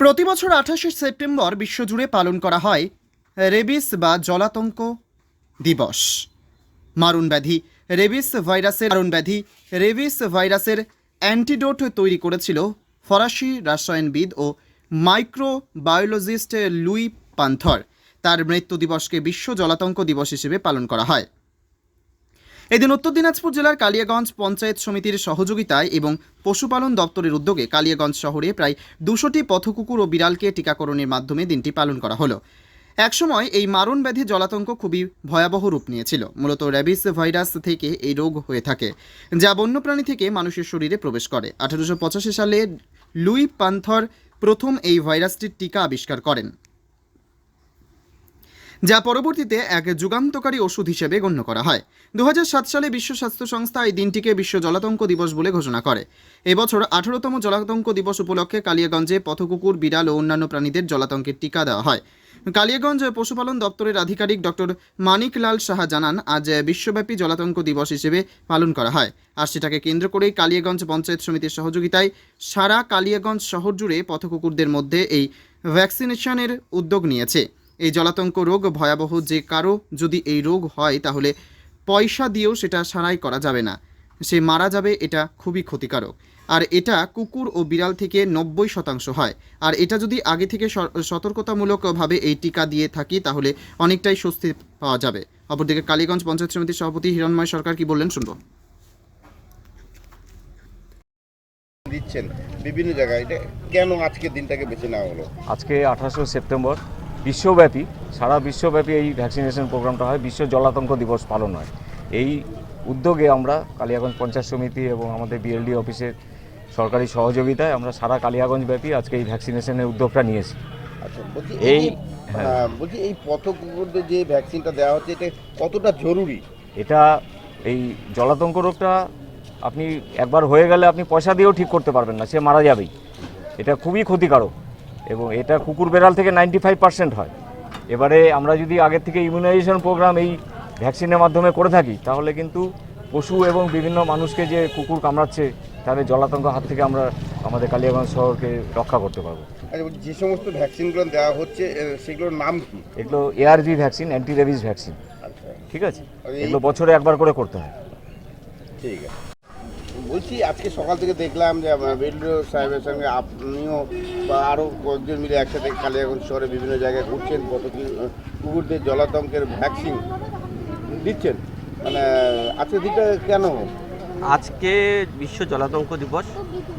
প্রতি বছর আঠাশে সেপ্টেম্বর বিশ্বজুড়ে পালন করা হয় রেবিস বা জলাতঙ্ক দিবস। মারণ ব্যাধি, রেবিস ভাইরাসের মারণ ব্যাধি, রেবিস ভাইরাসের অ্যান্টিডোট তৈরি করেছিল ফরাসি রাসায়নবিদ ও মাইক্রোবায়োলজিস্ট লুই পান্থর। তার মৃত্যু দিবসকে বিশ্ব জলাতঙ্ক দিবস হিসেবে পালন করা হয়। এদিন উত্তর দিনাজপুর জেলার কালিয়াগঞ্জ পঞ্চায়েত সমিতির সহযোগিতায় এবং পশুপালন দপ্তরের উদ্যোগে কালিয়াগঞ্জ শহরে প্রায় দুশোটি পথকুকুর ও বিড়ালকে টিকাকরণের মাধ্যমে দিনটি পালন করা হলো। একসময় এই মারণ ব্যাধি জলাতঙ্ক খুবই ভয়াবহ রূপ নিয়েছিল। মূলত র্যাবিস ভাইরাস থেকে এই রোগ হয়ে থাকে, যা বন্যপ্রাণী থেকে মানুষের শরীরে প্রবেশ করে। আঠারোশো পঁচাশি সালে লুই পান্থর প্রথম এই ভাইরাসটির টিকা আবিষ্কার করেন। যা পরবর্তীতে এক যুগান্তকারী ওষুধ হিসেবে গণ্য করা হয়। দু হাজার সাত সালে বিশ্ব স্বাস্থ্য সংস্থা এই দিনটিকে বিশ্ব জলাতঙ্ক দিবস বলে ঘোষণা করে। এবছর আঠারোতম জলাতঙ্ক দিবস উপলক্ষে কালিয়াগঞ্জে পথকুকুর, বিড়াল ও অন্যান্য প্রাণীদের জলাতঙ্কের টিকা দেওয়া হয়। কালিয়াগঞ্জ পশুপালন দপ্তরের আধিকারিক ডক্টর মানিকলাল সাহা জানান, আজ বিশ্বব্যাপী জলাতঙ্ক দিবস হিসেবে পালন করা হয় আর সেটাকে কেন্দ্র করেই কালিয়াগঞ্জ পঞ্চায়েত সমিতির সহযোগিতায় সারা কালিয়াগঞ্জ শহর জুড়ে পথকুকুরদের মধ্যে এই ভ্যাকসিনেশনের উদ্যোগ নিয়েছে। এই জলাতঙ্ক রোগ ভয়াবহ যে কারও যদি এই রোগ হয় তাহলে পয়সা দিয়েও সেটা সারাই করা যাবে না। সে মারা যাবে এটা খুবই ক্ষতিকারক। আর এটা কুকুর ও বিড়াল থেকে নব্বই শতাংশ হয়। আর এটা যদি আগে থেকে স- সতর্কতামূলকভাবে এই টিকা দিয়ে থাকি তাহলে অনেকটাই স্বস্তি পাওয়া যাবে। অপরদিকে কালীগঞ্জ পঞ্চায়েত সমিতির সভাপতি হিরণময় সরকার কি বললেন শুনব। দিচ্ছেন বিভিন্ন জায়গায়। কেন আজকের দিনটাকে বেছে নেওয়া হলো? আজকে আঠাশে সেপ্টেম্বর। বিশ্বব্যাপী সারা বিশ্বব্যাপী এই ভ্যাকসিনেশন প্রোগ্রামটা হয়। বিশ্ব জলাতঙ্ক দিবস পালন হয়। এই উদ্যোগে আমরা কালিয়াগঞ্জ পঞ্চায়েত সমিতি এবং আমাদের বিএলডি অফিসের সরকারি সহযোগিতায় আমরা সারা কালিয়াগঞ্জ ব্যাপী আজকে এই ভ্যাকসিনেশনের উদ্যোগটা নিয়েছি। আচ্ছা বলছি এই- এই হ্যাঁ। বলছি এই পথ কুকুরদের যে ভ্যাকসিনটা দেওয়া হচ্ছে এটা কতটা জরুরি? এটা এই জলাতঙ্ক রোগটা আপনি একবার হয়ে গেলে আপনি পয়সা দিয়েও ঠিক করতে পারবেন না সে মারা যাবেই। এটা খুবই ক্ষতিকারক। এবং এটা কুকুর বেড়াল থেকে নাইনটি ফাইভ পার্সেন্ট হয়। এবারে আমরা যদি আগের থেকে ইমিউনাইজেশন প্রোগ্রাম এই ভ্যাকসিনের মাধ্যমে করে থাকি তাহলে কিন্তু পশু এবং বিভিন্ন মানুষকে যে কুকুর কামড়াচ্ছে তাদের জলাতঙ্ক হাত থেকে আমরা আমাদের কালিয়াগঞ্জ শহরকে রক্ষা করতে পারব। আচ্ছা যে সমস্ত ভ্যাকসিনগুলো দেওয়া হচ্ছে সেগুলোর নাম কি? এগুলো ARV vaccine anti rabies vaccine ঠিক আছে? এগুলো বছরে একবার করে করতে হয়। ঠিক আছে। বলছি, আজকে সকাল থেকে দেখলাম যে বিল্ডো সাহেবের সঙ্গে আপনিও বা আরও কয়েকজন মিলে একসাথে কালিয়াগঞ্জ শহরে বিভিন্ন জায়গায় ঘুরছেন, কত কি কুকুরদের জলাতঙ্কের ভ্যাকসিন দিচ্ছেন। মানে আজকের দিনটা কেন? আজকে বিশ্ব জলাতঙ্ক দিবস।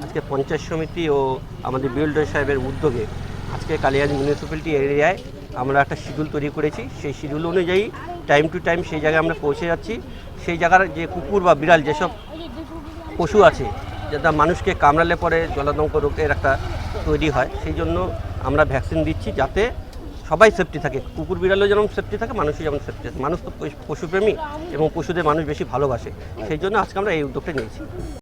আজকে পঞ্চায়েত সমিতি ও আমাদের বিএলডি সাহেবের উদ্যোগে আজকে কালিয়াগঞ্জ মিউনিসিপ্যালিটি এরিয়ায় আমরা একটা শিডিউল তৈরি করেছি। সেই শিডিউল অনুযায়ী টাইম টু টাইম সেই জায়গায় আমরা পৌঁছে যাচ্ছি। সেই জায়গার যে কুকুর বা বিড়াল যেসব পশু আছে, যেটা মানুষকে কামড়ালে পরে জলাতঙ্ক রোগের একটা তৈরি হয়, সেই জন্য আমরা ভ্যাকসিন দিচ্ছি যাতে সবাই সেফটি থাকে। কুকুর বিড়ালও যেমন সেফটি থাকে, মানুষও যেমন সেফটি থাকে। মানুষ তো পশুপ্রেমী এবং পশুদের মানুষ বেশি ভালোবাসে। সেই জন্য আজকে আমরা এই উদ্যোগটা নিয়েছি।